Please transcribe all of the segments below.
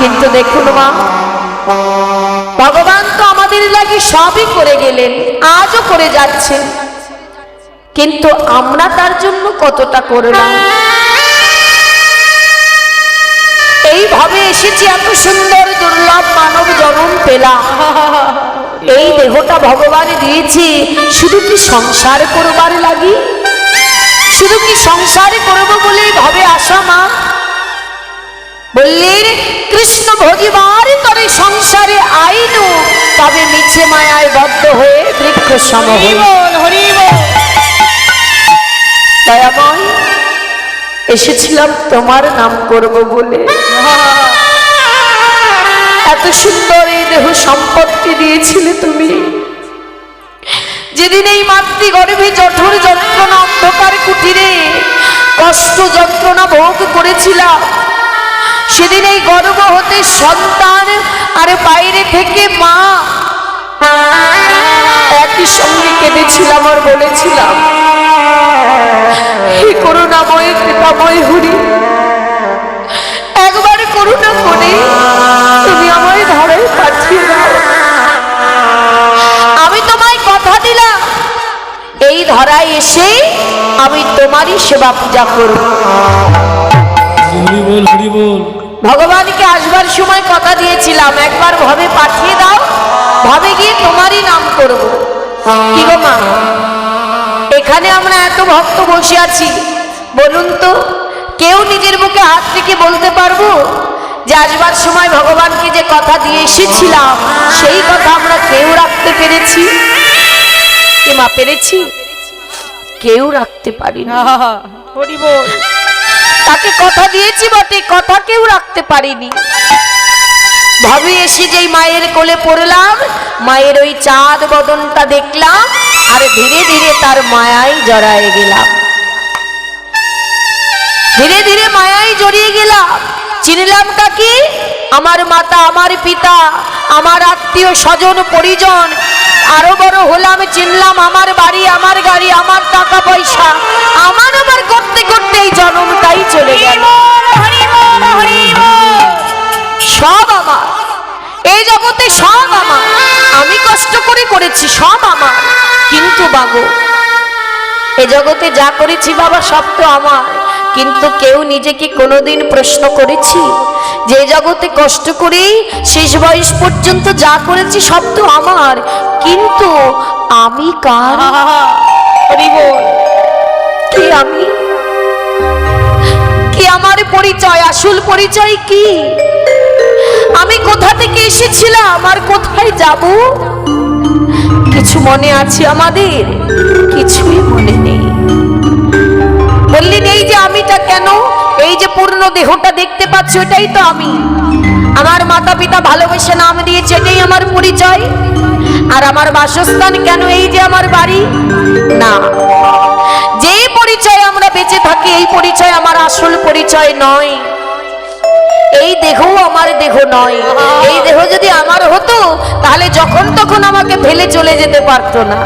কিন্তু দেখুন মা, ভগবান তো আমাদের লাগি সবই করে গেলেন, আজও করে যাচ্ছে। কিন্তু আমরা তার জন্য কতটা করলাম? এইভাবে এসেছি এত সুন্দর দুর্লভ মানব জন্ম পেলাম। এই দেহটা ভগবান দিয়েছি, শুধু কি সংসার করবার লাগি? শুধু কি সংসার করব ভজিবার করে সংসারে আইনু তবে মিছে মায়ায় বদ্ধ হয়ে বৃক্ষ সম দয়াময় এসেছিলাম তোমার নাম করব বলে। এত সুন্দর এই দেহ সম্পত্তি দিয়েছিলে তুমি। যেদিন এই মাতৃগর্ভে জঠর যন্ত্রণা অন্ধকার কুটিরে কষ্ট যন্ত্রণা ভোগ করেছিলাম। সেদিন এই গর্ব হতে সন্তান আর বাইরে থেকে মা। একই সঙ্গে কেঁদেছিলাম আর বলেছিলাম, হে করুণাময়, কৃপাময় হরি, একবার করুণা করে তুমি আমায় ধরে পাঠিয়ে দাও। আমি তোমায় কথা দিলাম, এই ধরায় এসে আমি তোমারই সেবা পূজা করব। হরি বল হরি বল। ভগবানকে আসবার সময় কথা দিয়েছিলাম, একবার ভাবে পাঠিয়ে দাও, ভাবে গিয়ে তোমারই নাম করব। কি গো মা? এখানে আমরা এত ভক্ত বসে আছি, বলুন তো, কেউ নিজের মুখে হাত থেকে বলতে পারব? যে আসবার সময় ভগবানকে যে কথা দিয়ে এসেছিলাম, সেই কথা আমরা কেউ রাখতে পেরেছি? মা, পেরেছি? কেউ রাখতে পারি না তাকে কথা দিয়েছি বটে, কথা কেউ রাখতে পারিনি। ভাবি এসে যেই মায়ের কোলে পড়লাম, মায়ের ওই চাঁদ বদনটা দেখলাম, আর ধীরে ধীরে তার মায়ায় জড়ায় গেলাম। ধীরে ধীরে মায়ায় জড়িয়ে গেলাম। চিনলাম কাকি, আমার মাতা, আমার পিতা আমার আত্মীয় স্বজন পরিজন আরও বড় হলাম চিনলাম আমার বাড়ি আমার গাড়ি আমার টাকা পয়সা। আমার আমার করতে করতে এই জন্মটাই চলে গেল। সব আমার। এই জগতে সব আমার। আমি কষ্ট করে করেছি সব আমার। কিন্তু বাবু এ জগতে যা করেছি বাবা সব তো আমার। কিন্তু কেউ নিজেকে কোনোদিন প্রশ্ন করেছি যে জগতে কষ্ট করে শেষ বয়স পর্যন্ত যা করেছি সব তো আমার কিন্তু আমি কার? কি আমি? কি আমার পরিচয়? আসল পরিচয় কি? আমি কোথা থেকে এসেছিলাম? আর কোথায় যাব? কিছু মনে আছে আমাদের? কিছুই মনে নেই। বললেন, এই যে আমিটা কেন? এই যে পূর্ণ দেহটা দেখতে পাচ্ছ, এটাই তো আমি। আমার মাতা পিতা ভালোবেসে নাম দিয়েছে, এটাই আমার পরিচয়। আর আমার বাসস্থান কেন এই যে আমার বাড়ি? না, যে পরিচয় আমরা বেঁচে থাকি, এই পরিচয় আমার আসল পরিচয় নয়। এই দেহও আমার দেহ নয়। এই দেহ যদি আমার হতো, তাহলে যখন তখন আমাকে ফেলে চলে যেতে পারতো না।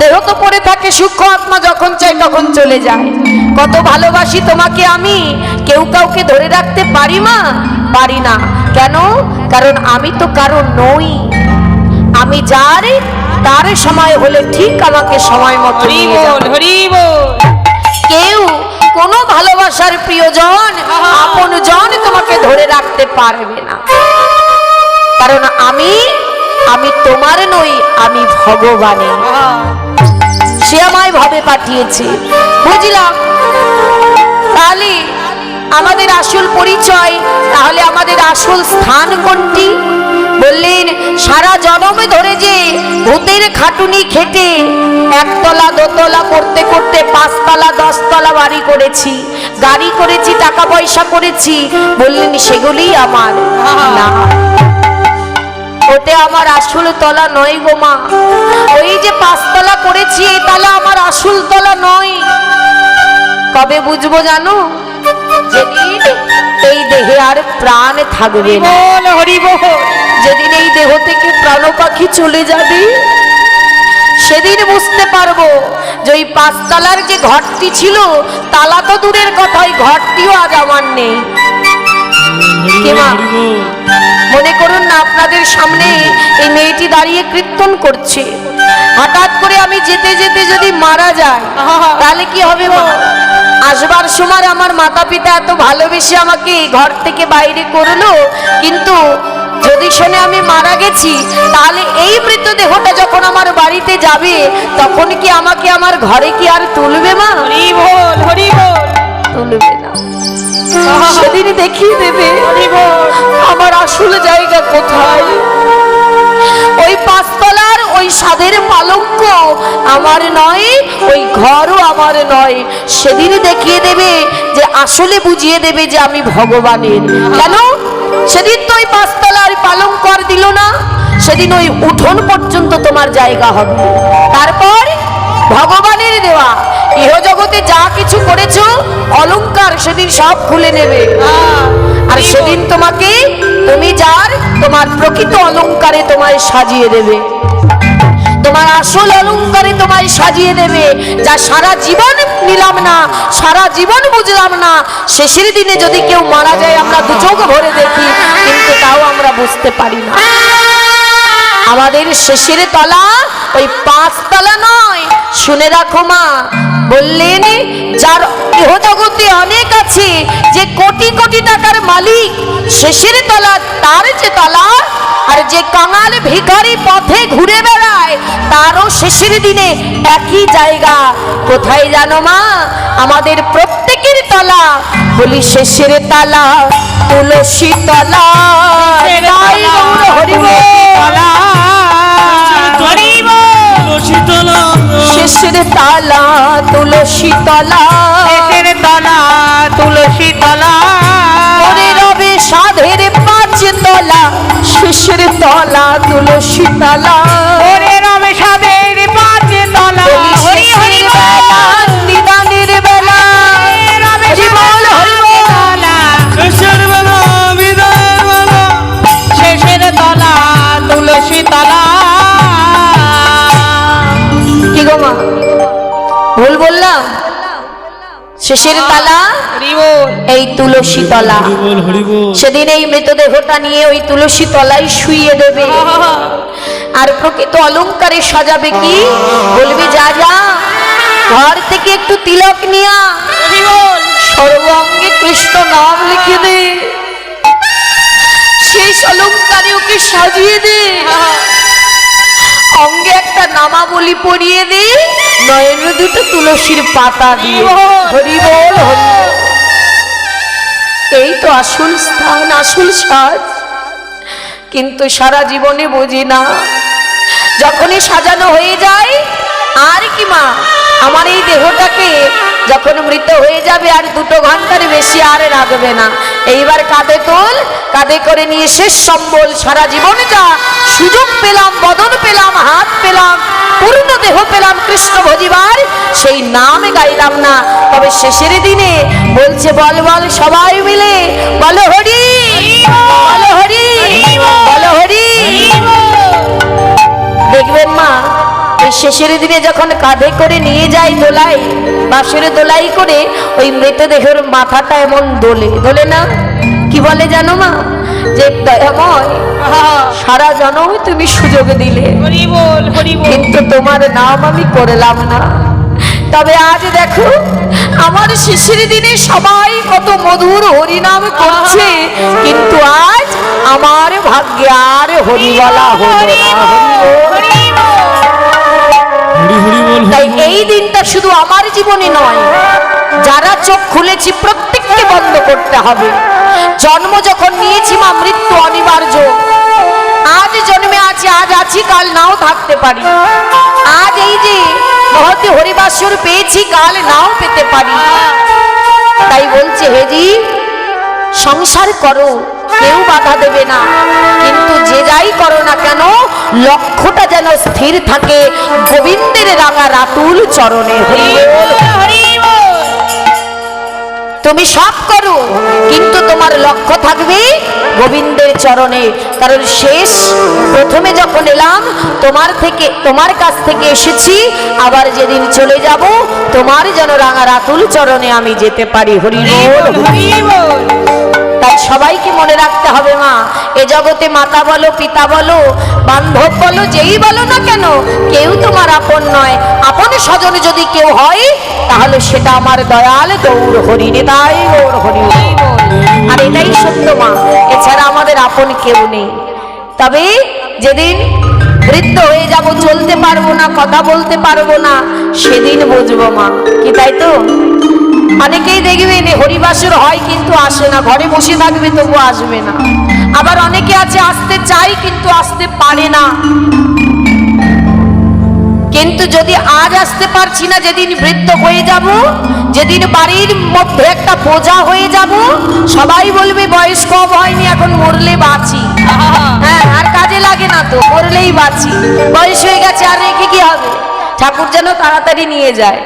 দেহ তো পড়ে থাকে সূক্ষ্ম আত্মা যখন চাই তখন চলে যায়। কত ভালোবাসি তোমাকে আমি কেউ কাউকে ধরে রাখতে পারি মা? পারি না। কেন? কারণ আমি তো কারও নই। আমি যার তার সময় হলে ঠিক আমাকে সময় মতো কেউ কোনো ভালোবাসার প্রিয়জন আপন জন তোমাকে ধরে রাখতে পারবে না। কারণ আমি আমি তোমার নই, আমি ভগবানের। সে আমায় ভাবে পাঠিয়েছে। বুঝলাম? তাহলে আমাদের আসল পরিচয়, তাহলে আমাদের আসল স্থান কোনটি? বললেন, সারা জনমে ধরে যে ভূতের খাটুনি খেটে একতলা, দোতলা, করতে করতে পাঁচতলা, দশতলা বাড়ি করেছি, গাড়ি করেছি, টাকা পয়সা করেছি, বললেন, সেগুলি আমার। না। ওতে আমার আসল তলা নয় গো মা। ওই যে পাঁচতলা করেছি এই তলা আমার আসল তলা নয়। কবে বুঝব জানো? যেদিন এই দেহে আর প্রাণ থাকবে যেদিন এই দেহ থেকে প্রাণ পাখি চলে যাবে সেদিন বুঝতে পারব যে ওই পাঁচতলার যে ঘরটি ছিল তালা তো দূরের কথা ওই ঘরটিও আজ আমার নেই। আপনাদের সামনে এই মেয়েটি দাঁড়িয়ে কীর্তন করছে। হঠাৎ করে আমি যেতে যেতে যদি মারা যায় তাহলে কি হবে মা? আসবার সময় আমার মাতা পিতা এত ভালোবেসে আমাকে ঘর থেকে বাইরে করল কিন্তু যদি শুনে আমি মারা গেছি তাহলে এই মৃতদেহটা যখন আমার বাড়িতে যাবে তখন কি আমাকে আমার ঘরে কি আর তুলবে মা? হরি বল হরি বল। তুলবে না। সেদিন দেখিয়ে দেবে আমার আসল জায়গা কোথায়। ওই পাঁচতলার ওই সাদের পালঙ্ক আমার নয়, ওই ঘরও আমার নয়। দেখিয়ে দেবে যে আসলে বুঝিয়ে দেবে যে আমি ভগবানের। কেন? সেদিন তো ওই পাঁচতলার পালঙ্ক দিল না। সেদিন ওই উঠোন পর্যন্ত তোমার জায়গা হবে। তারপর ভগবানের দেওয়া। ইহজগতে যা কিছু করেছ অলংকার সেদিন সব খুলে নেবে। আর সেদিন তোমাকে তুমি যার তোমার প্রকৃত অলংকারে তোমায় সাজিয়ে দেবে। তোমার আসল অলংকারে তোমায় সাজিয়ে দেবে যা সারা জীবন নিলাম না সারা জীবন বুঝলাম না। শেষের দিনে যদি কেউ মারা যায় আমরা দু চোখ ভরে দেখি কিন্তু তাও আমরা বুঝতে পারি না। আমাদের শেষের তলা ওই পাঁচ তলা নয়। শুনে রাখো মা বললেন যার ইহজগতে অনেক আছে যে কোটি কোটি টাকার মালিক শেষের তলা তার যে তলা আর যে কাঙাল ভিখারি পথে ঘুরে বেড়ায় তারও শেষের দিনে একই জায়গা। কোথায় জানো মা? আমাদের প্রত্যেকের তলা বলি শেষের তলা তুলসী তলা তাই তালা তুলসী তলা। এদের তলা তুলসী তলা। মনে রবে সাধের পাঁচ তলা শেষের তলা তুলসী তলা। ভুল বললাম? শেষের তালা? এই তুলসী তলা। সেদিন এই মৃতদেহটা নিয়ে ওই তুলসী তলায় শুইয়ে দেবে। আর প্রকৃত অলংকারে সাজাবে কি? বলবি যা যা ঘর থেকে একটু তিলক নিয়া। সর্বাঙ্গে কৃষ্ণ নাম লিখে দে। সেই অলঙ্কারে ওকে সাজিয়ে দে। অঙ্গে একটা নামাবলি পরিয়ে দে নয়ন দুটো তুলসীর পাতা দিয়ে। হরি হরি বল। এই তো আসল স্থান আসল সাজ। কিন্তু সারা জীবনে বুঝি না যখনই সাজানো হয়ে যায় আর কি মা? আমার এই দেহটাকে যখন মৃত হয়ে যাবে আর দুটো ঘণ্টার বেশি আর রাখবে না। এইবার কাঁধে তোল, কাঁধে করে নিয়ে শেষ সম্বল, সারা জীবনটা সুযোগ পেলাম, বদন পেলাম, হাত পেলাম, পূর্ণ দেহ পেলাম, কৃষ্ণ ভজিবার, সেই নাম গাইলাম না। তবে শেষের দিনে বলছে, বল বল, সবাই মিলে, বলো হরি বলো হরি বলো হরি। দেখবেন মা এই শেষের দিনে যখন কাঁধে করে নিয়ে যায় দোলাই বাঁশের দোলাই করে ওই মৃতদেহের মাথাটা এমন দোলে। দোলে না? কি বলে জানো মা? যে দয়াময় সারা জনম তুমি সুযোগ দিলে। কিন্তু তোমার নাম আমি করলাম না। তবে আজ দেখো আমার শিশির দিনে সবাই কত মধুর হরিনাম করছে। কিন্তু আজ আমার ভাগ্যে আর হরি বলা হলো না। হরি তাই এই দিনটা শুধু আমার জীবনে নয় যারা চোখ খুলেছি প্রত্যেককে বন্ধ করতে হবে। জন্ম যখন নিয়েছি মা মৃত্যু অনিবার্য। আজ জন্মে আছি আজ আছি কাল নাও থাকতে পারি। আজ এই যে মহতি হরিবাসর পেয়েছি কাল নাও পেতে পারি। তাই বলছে হেজি সংসার করো। কেউ বাধা দেবে না। কিন্তু যে যাই করো না কেন, লক্ষ্যটা যেন স্থির থাকে গোবিন্দের রাঙা রাতুল চরণে তুমি সব করো, কিন্তু তোমার লক্ষ্য থাকবে গোবিন্দের চরণে। কারণ শেষ, প্রথমে যখন এলাম, তোমার থেকে, তোমার কাছ থেকে এসেছি, আবার যেদিন চলে যাব, তোমার যেন রাঙা রাতুল চরণে আমি যেতে পারি। হরি বল তাই সবাইকে মনে রাখতে হবে মা। এ জগতে মাতা বলো, পিতা বলো, বান্ধব বলো, যেই বলো না কেন, কেউ তোমার আপন নয়। আপন স্বজন যদি কেউ হয়, তাহলে সেটা আমার দয়াল গৌর হরিণে তাই গৌর হরি আর এটাই সত্য মা, এছাড়া আমাদের আপন কেউ নেই। তবে যেদিন বৃদ্ধ হয়ে যাব, চলতে পারব না, কথা বলতে পারব না, সেদিন বুঝব মা। কি তাই তো? অনেকেই দেখবেন হরিবাসর হয় কিন্তু আসে না, ঘরে বসে থাকবে তবু আসবে না। আবার অনেকে আছে আসতে চাই কিন্তু আসতে পারে না। কিন্তু যদি আজ আসতে পারছি না, যেদিন বৃদ্ধ হয়ে যাব, যেদিন বাড়ির মধ্যে একটা বোঝা হয়ে যাব, সবাই বলবে বয়স কম হয়নি, এখন মরলে বাঁচি। হ্যাঁ আর কাজে লাগে না তো, মরলেই বাঁচি। বয়স হয়ে গেছে, আর রেখে কি হবে? ঠাকুর যেন তাড়াতাড়ি নিয়ে যায়।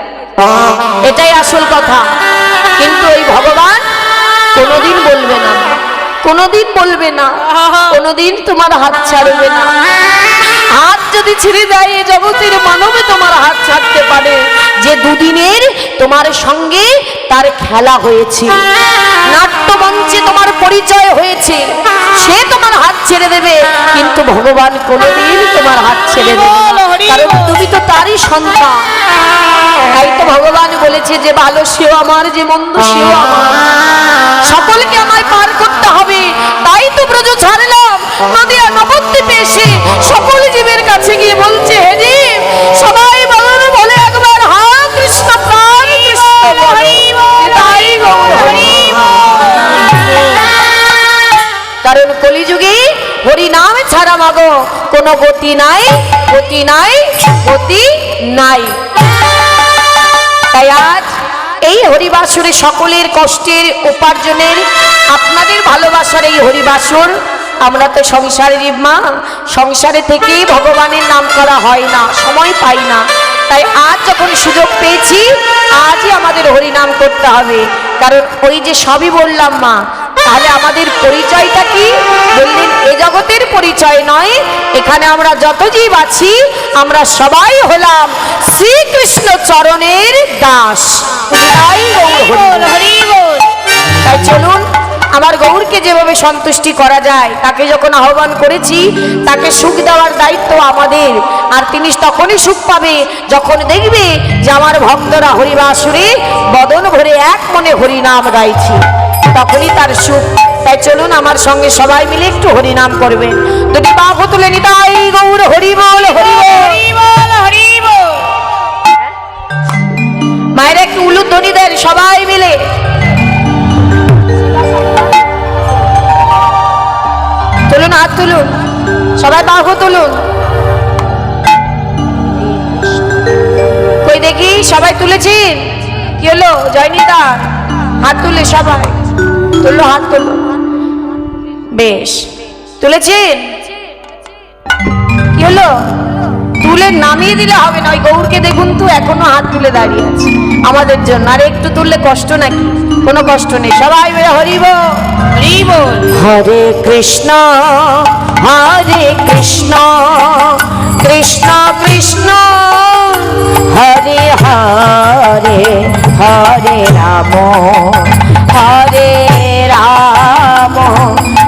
এটাই আসল কথা। কিন্তু ওই ভগবান কোনোদিন বলবে না। কোনোদিন বলবে না। কোনোদিন তোমার হাত ছাড়বে না। হাত যদি ছিঁড়ে দেয় এ জগতের মানবে তোমার হাত ছাড়তে পারে। যে দুদিনের তোমার সঙ্গে তার খেলা হয়েছে নাট্যমঞ্চে তোমার পরিচয় হয়েছে, সে তোমার হাত ছেড়ে দেবে। কিন্তু ভগবান কোনোদিন তোমার হাত ছেড়ে দেবে। কারণ তুমি তো তারই সন্তান। তাই তো ভগবান বলেছে যে ভালো সেও আমার, যে মন্দ, সেও আমার। মাগো কোনো গতি নাই গতি নাই গতি নাই। তাই আজ এই হরিবাসরে সকলের কষ্টের উপার্জনের, আপনাদের ভালোবাসার এই হরিবাসর, আমরা তো সংসারের মা, সংসারে থেকেই ভগবানের নাম করা হয় না, সময় পাই না। তাই আজ যখন সুযোগ পেয়েছি, আজই আমাদের হরিনাম করতে হবে। কারণ ওই যে সবই বললাম মা তাহলে আমাদের পরিচয়টা কি? বললেন এ জগতের পরিচয় নয় এখানে আমরা যত জীব আছি আমরা সবাই হলাম শ্রীকৃষ্ণ চরণের দাস। তাই চলুন আমার গৌরকে যেভাবে সন্তুষ্টি করা যায় তাকে যখন আহ্বান করেছি তাকে সুখ দেওয়ার দায়িত্ব আমাদের। আর তিনি তখনই সুখ পাবে যখন দেখবে যে আমার ভক্তরা হরিবাসুরে বদন ভরে এক মনে হরিনাম গাইছি। তখনই তার সুখ। তাই চলুন আমার সঙ্গে সবাই মিলে একটু হরিনাম করবেন দুটি বাহু তুলে নিতাই গৌর হরি বল হরি বল। হরি বল মায়ের একটু উলুধ্বনি দেন সবাই মিলে। তুলুন হাত তুলুন। সবাই বাহু তুলুন। কই দেখি সবাই তুলেছেন? কি হলো? জয়নিতা হাত তুলে সবাই। তুললো, হাত তুললো। বেশ। তুলেছেন? কি হলো? তুলে নামিয়ে দিলে হবে না, ওই গৌরকে দেখুন তো, এখনও হাত তুলে দাঁড়িয়ে আছে। আমাদের জন্য। আর, একটু তুললে কষ্ট নাকি? কোনো কষ্ট নেই। সবাই বেড়ে হরিব হরি বল। হরে কৃষ্ণ হরে কৃষ্ণ কৃষ্ণ কৃষ্ণ। হরে হরে হরে রাম, হরে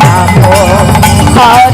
রাম